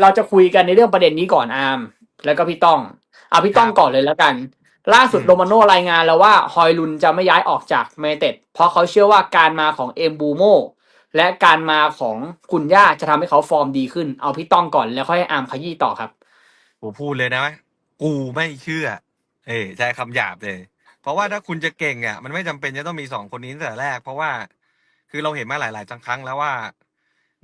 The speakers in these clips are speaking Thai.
เราจะคุยกันในเรื่องประเด็นนี้ก่อนอาร์มแล้วก็พี่ต้องเอาพี่ต้องก่อนเลยแล้วกัน ล่าสุดอืมโรมาโน่รายงานแล้วว่าฮอยลุนจะไม่ย้ายออกจากเมเต็ดเพราะเขาเชื่อว่าการมาของเอ็มบูโมและการมาของคุณย่าจะทำให้เขาฟอร์มดีขึ้น เอาพี่ต้องก่อนแล้วค่อยให้อาร์มขยี้ต่อครับผมพูดเลยนะ กูไม่เชื่อ เอ้ยใช้คำหยาบเลย เพราะว่าถ้าคุณจะเก่งอะ มันไม่จำเป็นจะต้องมีสองคนนี้ตั้งแต่แรก เพราะว่า คือเราเห็นมาหลาย ๆ ครั้งแล้วว่า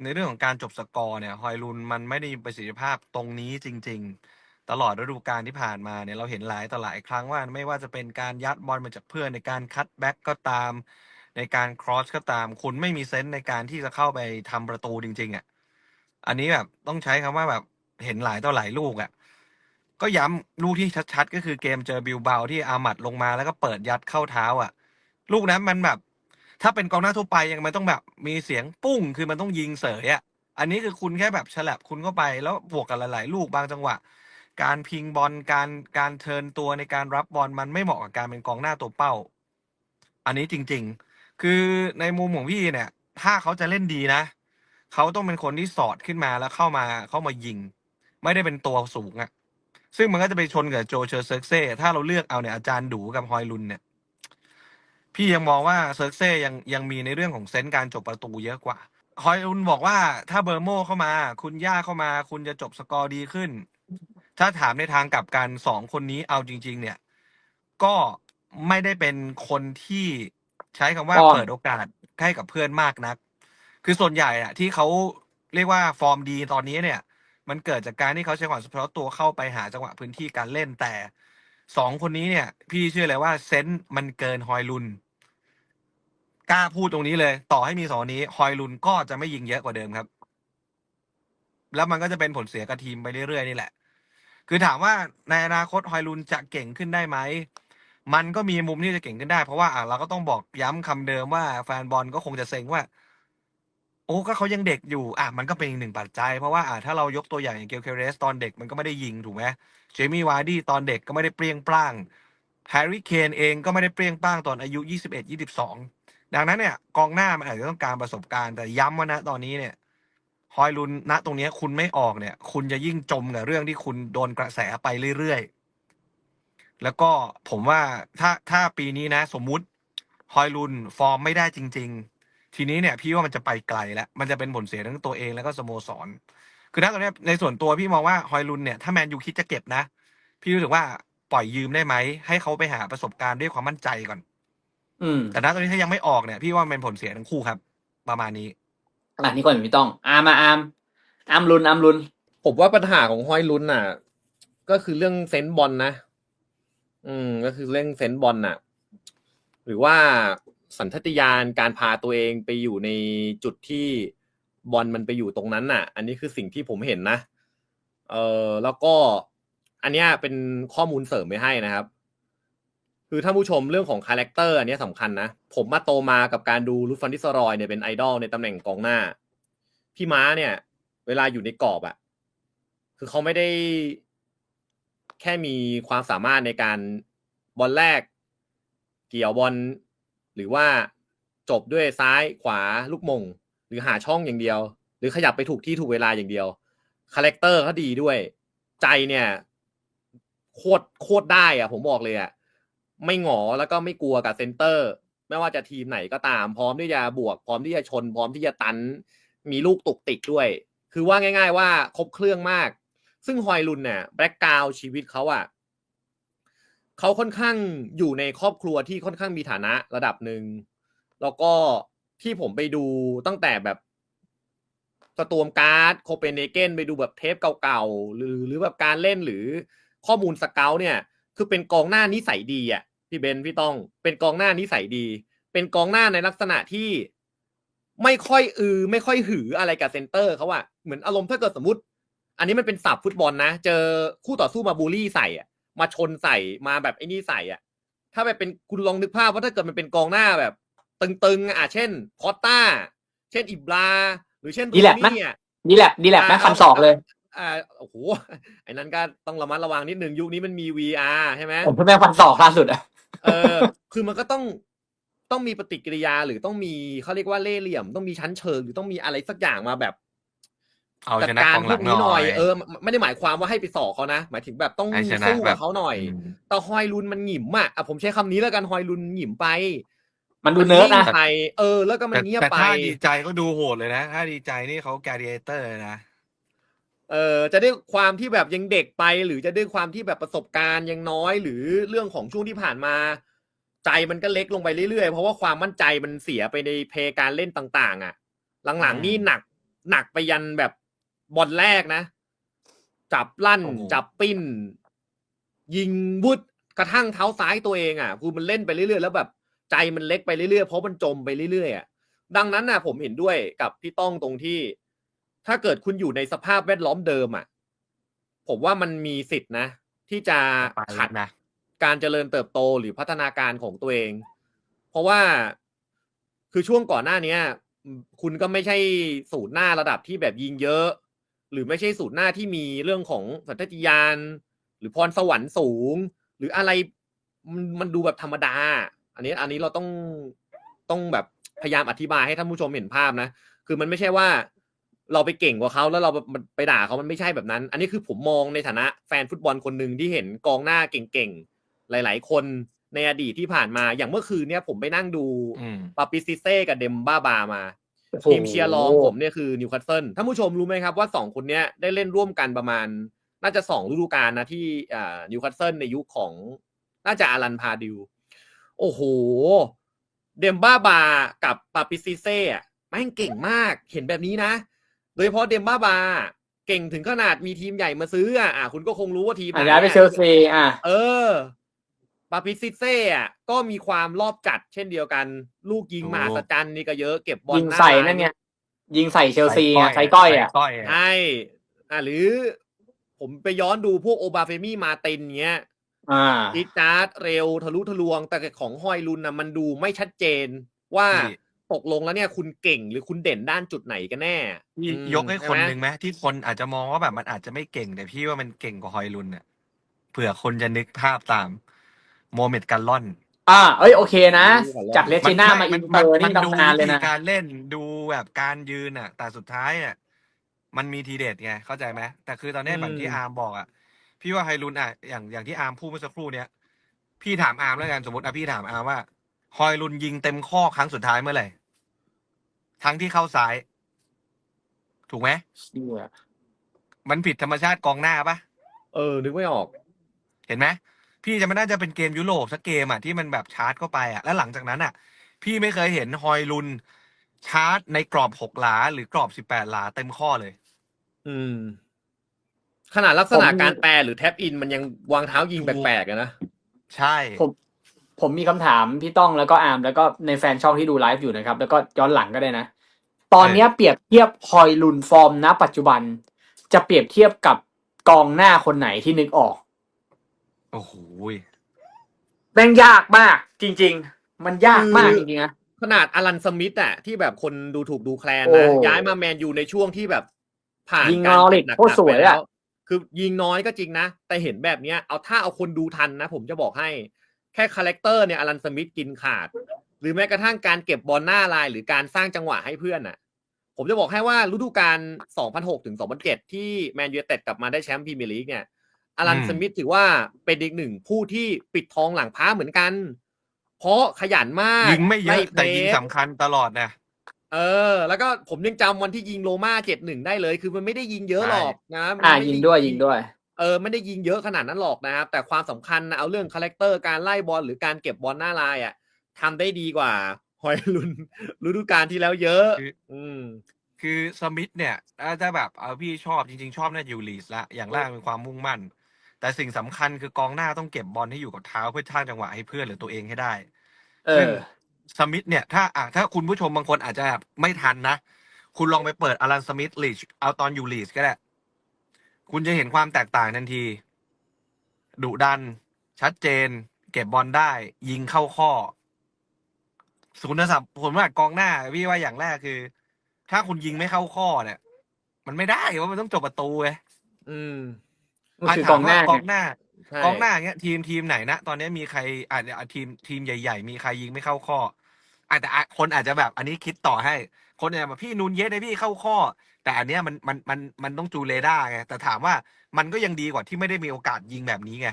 ในเรื่องของการจบสกอร์เนี่ยฮอยลุนมันไม่ได้มีประสิทธิภาพตรงนี้จริง ๆ ตลอดฤดูกาลที่ผ่านมาเนี่ยเราเห็นหลายต่อหลายครั้งว่าไม่ว่าจะเป็นการยัดบอลมาจากเพื่อนในการคัตแบ็กก็ตาม ในการครอสก็ตาม คุณไม่มีเซนส์ในการที่จะเข้าไปทำประตูจริง ๆอะอันนี้แบบต้องใช้คำว่าแบบเห็นหลายต่อหลายลูกอะก็ย้ำลูกที่ชัดๆ ก็คือเกมเจอบิลเบาที่อามัดลงมาแล้วก็เปิดยัดเข้าเท้าอะ ลูกนั้นมันแบบ ถ้าเป็นกองหน้าทั่วไปยังมันต้องแบบมีเสียงปุ้งคือมันต้องยิงเสยอะอันนี้คือคุณแค่แบบฉลับคุณเข้าไปแล้วบวกกับหลาย ๆ ลูกบางจังหวะ การพิงบอลการการเทินตัวในการรับบอลมันไม่เหมาะกับการเป็นกองหน้าตัวเป้า อันนี้จริง ๆ คือในมุมของพี่เนี่ย ถ้าเขาจะเล่นดีนะเขาต้องเป็นคนที่สอดขึ้นมาแล้วเข้ามาเข้ามายิง ไม่ได้เป็นตัวสูงอะซึ่งมันก็จะไปชนกับโจเชอร์เซิร์กเซ่ถ้าเราเลือกเอาเนี่ยอาจารย์ดูกับฮอยลุนเนี่ย พี่ยังมองว่าเซิร์กเซ่ยังยังมีในเรื่องของเซนส์การจบประตูเยอะกว่า ฮอยลุนบอกว่าถ้าเบอร์โมเข้ามา คุณย่าเข้ามา คุณจะจบสกอร์ดีขึ้น ถ้าถามในทางกลับกันสองคนนี้เอาจริง ๆ เนี่ย ก็ไม่ได้เป็นคนที่ใช้คำว่าอ่อนเปิดโอกาสให้กับเพื่อนมากนัก คือส่วนใหญ่อะที่เขาเรียกว่าฟอร์มดีตอนนี้เนี่ย มันเกิดจากการที่เขาใช้ความเฉพาะตัวเข้าไปหาจังหวะพื้นที่การเล่นแต่สองคนนี้เนี่ย พี่เชื่อเลยว่าเซนส์มันเกินฮอยลุน กล้าพูดตรงนี้เลย ต่อให้มีสองนี้ ฮอยลุนก็จะไม่ยิงเยอะกว่าเดิมครับ แล้วมันก็จะเป็นผลเสียกับทีมไปเรื่อยๆนี่แหละ คือถามว่าในอนาคตฮอยลุนจะเก่งขึ้นได้ไหมมันก็มีมุมที่จะเก่งขึ้นได้ เพราะว่าอะเราก็ต้องบอกย้ำคำเดิมว่าแฟนบอลก็คงจะเซ็งว่า โอ้ก็เขายังเด็กอยู่ อะมันก็เป็นอีกหนึ่งปัจจัย เพราะว่าอะถ้าเรายกตัวอย่างอย่างเกลเคเรสตอนเด็กมันก็ไม่ได้ยิงถูกไหมเจมี่วาร์ดี้ตอนเด็กก็ไม่ได้เปรี้ยงปร้างแฮร์รี่เคนเองก็ไม่ได้เปรี้ยงปร้างตอนอายุ 21 22 ดังนั้นเนี่ยกองหน้ามันอาจจะต้องการประสบการณ์แต่ย้ำว่านะตอนนี้เนี่ยฮอยลุนณตรงนี้คุณไม่ออกเนี่ย คุณจะยิ่งจมกับเรื่องที่คุณโดนกระแสไปเรื่อยๆ แล้วก็ผมว่าถ้าถ้าปีนี้นะ สมมุติฮอยลุนฟอร์มไม่ได้จริง ๆ ทีนี้เนี่ย พี่ว่ามันจะไปไกลแล้ว มันจะเป็นผลเสียทั้งตัวเองแล้วก็สโมสร คือณตอนนี้ในส่วนตัวพี่มองว่าฮอยลุนเนี่ยถ้าแมนยูคิดจะเก็บนะ พี่รู้สึกว่าปล่อยยืมได้ไหมให้เขาไปหาประสบการณ์ด้วยความมั่นใจก่อน อืมแต่ณตอนนี้ถ้ายังไม่ออกเนี่ย พี่ว่ามันเป็นผลเสียทั้งคู่ครับ ประมาณนี้อันนี้ก่อนพี่ต้อง อาร์มมาอาร์มอาร์มลุนอาร์มลุน ผมว่าปัญหาของฮอยลุนน่ะ ก็คือเรื่องเซนส์บอลนะ อืม ก็คือเรื่องเซนส์บอลน่ะ หรือว่าสัญชาตญาณการพาตัวเองไปอยู่ในจุดที่บอลมันไปอยู่ตรงนั้นน่ะ อันนี้คือสิ่งที่ผมเห็นนะ เออแล้วก็อันเนี้ยเป็นข้อมูลเสริมไปให้นะครับ คือท่านผู้ชมเรื่องของคาแรคเตอร์อันนี้สำคัญนะ ผมมาโตมากับการดูลูฟันดิสรอยเนี่ยเป็นไอดอลในตำแหน่งกองหน้า พี่ม้าเนี่ย เวลาอยู่ในกรอบอะคือเขาไม่ได้แค่มีความสามารถในการบอลแรก เกี่ยวบอลหรือว่าจบด้วยซ้ายขวาลูกมง หรือหาช่องอย่างเดียว หรือขยับไปถูกที่ถูกเวลาอย่างเดียวคาแรคเตอร์เขาดีด้วย ใจเนี่ยโคตรโคตรได้อะผมบอกเลยอะ ไม่หงอแล้วก็ไม่กลัวกับเซนเตอร์ ไม่ว่าจะทีมไหนก็ตาม พร้อมที่จะบวก พร้อมที่จะชน พร้อมที่จะตัน มีลูกตุกติกด้วย คือว่าง่าย ๆ ว่าครบเครื่องมาก ซึ่งฮอยลุนเนี่ยแบ็กกราวชีวิตเขาอะเขาค่อนข้างอยู่ในครอบครัวที่ค่อนข้างมีฐานะระดับหนึ่งแล้วก็ที่ผมไปดูตั้งแต่แบบสตวมการ์ดโคเปนเฮเกนไปดูแบบเทปเก่าๆหรือหรือแบบการเล่นหรือข้อมูลสเกลเนี่ย คือเป็นกองหน้านิสัยดีอะ พี่เบนพี่ต้อง เป็นกองหน้านิสัยดี เป็นกองหน้าในลักษณะที่ไม่ค่อยอือ ไม่ค่อยหืออะไรกับเซนเตอร์เขาอะเหมือนอารมณ์ถ้าเกิดสมมติ อันนี้มันเป็นศัพท์ฟุตบอลนะ เจอคู่ต่อสู้มาบูลลี่ใส่อะมาชนใส่มาแบบไอ้นี่ใส่อะถ้าแบบเป็นคุณลองนึกภาพว่าถ้าเกิดมันเป็นกองหน้าแบบ ตึงๆอะเช่นคอตตาเช่นอิบราหรือเช่นดีแลบไหมนี่อะนี่แหละนี่แหละแม่คำสอกเลยอ่าโอ้โหไอ้นั้นก็ต้องระมัดระวังนิดนึงยุคนี้มันมี VR ใช่ไหมผมเพิ่งแม่งพันสอกล่าสุดอะ เออ คือมันก็ต้องต้องมีปฏิกิริยาหรือต้องมีเขาเรียกว่าเล่ห์เหลี่ยม ต้องมีชั้นเชิงหรือต้องมีอะไรสักอย่างมาแบบเอาจัดชนะการกองพหลัวงกหนี้น่หน่ออยยเออ ไม่ได้หมายความว่าให้ไปสอกเขานะ หมายถึงแบบต้องให้ชนะสู้แบกับบเขาหน่อยอืมแต่ฮอยลุนมันหงิมอะอะผมใช้คำนี้แล้วกันฮอยลุนหงิมไป มันดูเนิร์ดงนะไปเออ แล้วก็มันแต่เงียบแต่ไปถ้าดีใจก็ดูโหดเลยนะ ถ้าดีใจนี่เขาแก a ดิเอเตอร์เลยนะ เออจะด้วยความที่แบบยังเด็กไป หรือจะด้วยความที่แบบประสบการณ์ยังน้อย หรือเรื่องของช่วงที่ผ่านมา ใจมันก็เล็กลงไปเรื่อยๆ เพราะว่าความมั่นใจมันเสียไปในเพลย์การเล่นต่างๆ อะ หลังๆนี่หนักหนักไปยันแบบบอลแรกนะ จับลั่นโอ้โหจับปิ้น ยิงวุดกระทั่งเท้าซ้ายตัวเองอะคือมันเล่นไปเรื่อยๆแล้วแบบใจมันเล็กไปเรื่อยๆเพราะมันจมไปเรื่อยๆอะดังนั้นน่ะ ผมเห็นด้วยกับพี่ต้องตรงที่ ถ้าเกิดคุณอยู่ในสภาพแวดล้อมเดิมอะ ผมว่ามันมีสิทธินะ ที่จะไปขัดนะ การเจริญเติบโตหรือพัฒนาการของตัวเอง เพราะว่าคือช่วงก่อนหน้าเนี้ยอืมคุณก็ไม่ใช่สูตรหน้าระดับที่แบบยิงเยอะ หรือไม่ใช่สูตรหน้าที่มีเรื่องของสัญชาตญาณหรือพรสวรรค์สูง หรืออะไรมันมันดูแบบธรรมดา อันนี้อันนี้เราต้องต้องแบบพยายามอธิบายให้ท่านผู้ชมเห็นภาพนะ คือมันไม่ใช่ว่า เราไปเก่งกว่าเขาแล้วเรามันไปด่าเขามันไม่ใช่แบบนั้น อันนี้คือผมมองในฐานะแฟนฟุตบอลคนหนึ่งที่เห็นกองหน้าเก่งๆ หลาย ๆ คนในอดีตที่ผ่านมาอย่างเมื่อคืนเนี่ยผมไปนั่งดูอืมปาปิซิเซ่กับเดมบ้าบามาโอ้โหทีมเชียร์รองผมเนี่ยคือนิวคาสเซิลท่านผู้ชมรู้ไหมครับว่าสองคนเนี้ยได้เล่นร่วมกันประมาณ น่าจะสองฤดูกาลนะที่อ่านิวคาสเซิลในยุคของน่าจะอารันพาดิว โอ้โห เดมบ้าบากับปาปิซิเซ่อะแม่งเก่งมากเห็นแบบนี้นะ โดยเฉพาะเดมบ้าบาเก่งถึงขนาดมีทีมใหญ่มาซื้ออะอะคุณก็คงรู้ว่าทีมไหนอะย้ายไปอะเชลซีอะ เออปาปิซิเซ่อะก็มีความรอบจัดเช่นเดียวกัน ลูกยิงถูกมหัศจรรย์นี่ก็เยอะเก็บบอลยิงหน้าใส่ลายนั่นไงยิงใส่เชลซีอะใส่ก้อยอะใส่ก้อยอะใช่อะหรือผมไปย้อนดูพวกโอบาเฟมี่มาเตนเงี้ยอ่าอีจาร์ดเร็วทะลุทะลวงแต่ของฮอยลุนนะมันดูไม่ชัดเจนว่านี่ ตกลงแล้วเนี่ยคุณเก่งหรือคุณเด่นด้านจุดไหนกันแน่พี่อืมยกให้คนช่ไมหนึ่งไหมที่คนอาจจะมองว่าแบบมันอาจจะไม่เก่งแต่พี่ว่ามันเก่งกว่าฮอยลุนเนี่ยเผื่อคนจะนึกภาพตามโมเมดกันลอนอ่าเอ้ยโอเคนะดูก่อนแล้วจากเลจิน่ามาอินเตอร์นี่ดูตำนานเลยวินะธีการเล่นดูแบบการยืนอะ แต่สุดท้ายอะมันมีทีเด็ดไงเข้าใจไหมแต่คือตอนเนี้ยอืมแบบที่อาร์มบอกอะพี่ว่าไฮรุนอะอย่างอย่างที่อาร์มพูดเมื่อสักครู่เนี้ยพี่ถามอาร์มแล้วกันสมมติอะพี่ถามอาร์มว่าฮอยลุนยิงเต็มข้อครั้งสุดท้ายเมื่อไหร่ ทั้งที่เข้าซ้าย ถูกไหมเชี่ยมันผิดธรรมชาติกองหน้าปะเออ นึกไม่ออก เห็นไหมพี่จะไม่น่าจะเป็นเกมยุโรปสักเกมอะที่มันแบบชาร์จเข้าไปอะแล้วหลังจากนั้นอะ พี่ไม่เคยเห็นฮอยลุนชาร์จในกรอบหกหลา หรือกรอบสิบแปดหลาเต็มข้อเลย อืม ขนาดลักษณะการแปลหรือแท็บอินมันยังวางเท้ายิงแปลกๆอะนะ ใช่ ผม ผมมีคำถามพี่ต้องแล้วก็อาร์มแล้วก็ในแฟนช่องที่ดูไลฟ์อยู่นะครับ แล้วก็ย้อนหลังก็ได้นะ ตอนเนี้ยเปรียบเทียบฮอยลุนฟอร์มณปัจจุบัน จะเปรียบเทียบกับกองหน้าคนไหนที่นึกออก โอ้โหแม่งยากมาก จริง ๆ มันยากมากคือจริงๆนะขนาดอลันสมิธอะที่แบบคนดูถูกดูแคลนโอ้นะ ย้ายมาแมนยูในช่วงที่แบบผ่านยิงการนอริทหนักๆโคตรสวยไปแล้อะคือยิงน้อยก็จริงนะ แต่เห็นแบบเนี้ยเอาถ้าเอาคนดูทันนะ ผมจะบอกให้ แค่คาแรคเตอร์เนี่ยอลันสมิธกินขาด หรือแม้กระทั่งการเก็บบอลหน้าลาย หรือการสร้างจังหวะให้เพื่อนอะผมจะบอกให้ว่าฤดูกาล 2006 ถึง 2007 ที่แมนยูไนเต็ดกลับมาได้แชมป์พรีเมียร์ลีกเนี่ยอลันอืมสมิธถือว่าเป็นอีกหนึ่งผู้ที่ปิดทองหลังพ้าเหมือนกัน เพราะขยันมากยิงไม่เยอะพแต่ยิงรสสำคัญตลอดนะเออ แล้วก็ผมยังจำวันที่ยิงโรม่าเจ็ดหนึ่งได้เลย คือมันไม่ได้ยิงเยอะหรอกนะมันอ่าไม่ไยิงด้วยยิงด้วยเออไม่ได้ยิงเยอะขนาดนั้นหรอกนะครับ แต่ความสำคัญนะเอาเรื่องคาแรคเตอร์การไล่บอลหรือการเก็บบอลหน้าลายอะทำได้ดีกว่าฮอยลุนฤดูกาลที่แล้วเยอะคืออืมคือสมิธเนี่ยถ้าแบบเอาพี่ชอบจริง ๆ ชอบน่าจะยูลีสละอย่างแรกเป็นความมุ่งมั่น แต่สิ่งสำคัญคือกองหน้าต้องเก็บบอลให้อยู่กับเท้าเพื่อสร้างจังหวะให้เพื่อนหรือตัวเองให้ได้ เอซึ่งอสมิธเนี่ยถ้าอะถ้าคุณผู้ชมบางคนอาจจะแบบไม่ทันนะ คุณลองไปเปิดอลันสมิธลีชเอาตอนอยู่ลีชก็ได้ คุณจะเห็นความแตกต่างทันที ดุดัน ชัดเจน เก็บบอลได้ ยิงเข้าข้อคุณศัพท์ผมว่ากองหน้า พี่ว่าอย่างแรกคือ ถ้าคุณยิงไม่เข้าข้อเนี่ย มันไม่ได้ว่ามันต้องจบประตูไงอืมมันคือกองหน้าถมว่กองหน้าใช่กองหน้าเงี้ย ทีมทีมไหนนะตอนนี้มีใครอาจจะทีมทีมใหญ่ ๆ มีใครยิงไม่เข้าข้อ อาจจะอะคนอาจจะแบบ อันนี้คิดต่อให้ คนเนี่ยมาพี่นูนเยสได้พี่เข้าข้อ แต่อันเนี้ยมันมันมันมันต้องจูเรด้าไงแต่ถามว่ามันก็ยังดีกว่าที่ไม่ได้มีโอกาสยิงแบบนี้ไง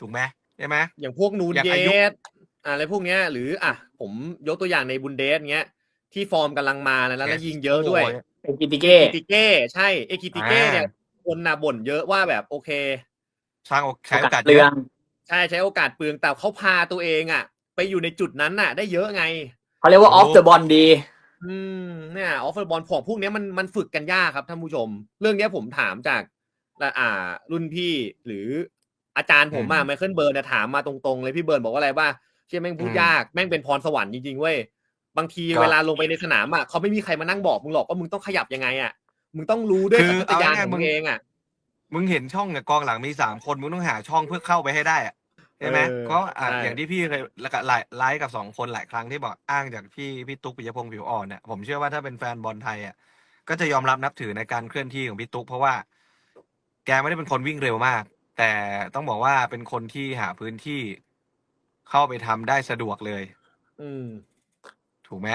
ถูกไหมใช่ไหม อย่างพวกนูนอย่างเยอายุ สอะไรพวกเนี้ย หรืออะผมยกตัวอย่างในบุนเดสเงี้ย ที่ฟอร์มกำลังมาแล้วนะแล้วยิงเยอะด้วยเอกิติเก้ เอกิติเก้ใช่เอกิติเก้เนี่ยคนน่ะบ่นเยอะว่าแบบโอเค สร้างโอกใช้โอกาสเรืเยออะงใช่ใช้โอกาสเปลืองแต่เขาพาตัวเองอะ ไปอยู่ในจุดนั้นน่ะ ได้เยอะไง เขาเรียกว่าออฟเดอะบอลดี อืมเนี่ยออฟเฟอร์บอลของพวกเนี้ยมันมันฝึกกันยากครับท่านผู้ชม เรื่องเนี้ยผมถามจากอ่า รุ่นพี่หรืออาจารย์ผมอะไมเคิลเบิร์นถามมาตรงๆเลยพี่เบิร์นบอกว่าอะไรว่าเชื่อแม่งพูดยากแม่งเป็นพรสวรรค์จริงๆเว้ยบางทีเวลาลงไปในสนามอะเขาไม่มีใครมานั่งบอกมึงหรอกว่ามึงต้องขยับยังไงอะมึงต้องรู้ด้วยสัญชาตญาณของมึงเองอะมึงเห็นช่องเนี่ยกองหลังมีสามคนมึงต้องหาช่องเพื่อเข้าไปให้ได้อะ ใช่ไหมเออก็อะใช่ อย่างที่พี่เคยไลฟ์ไลฟ์กับสองคนหลายครั้งที่บอกอ้างจากพี่พี่ตุ๊กปิยพงศ์ผิวอ่อนเนี่ยผมเชื่อว่าถ้าเป็นแฟนบอลไทยอะก็จะยอมรับนับถือในการเคลื่อนที่ของพี่ตุ๊กเพราะว่า แกไม่ได้เป็นคนวิ่งเร็วมาก แต่ต้องบอกว่าเป็นคนที่หาพื้นที่เข้าไปทำได้สะดวกเลย อืม ถูกไหม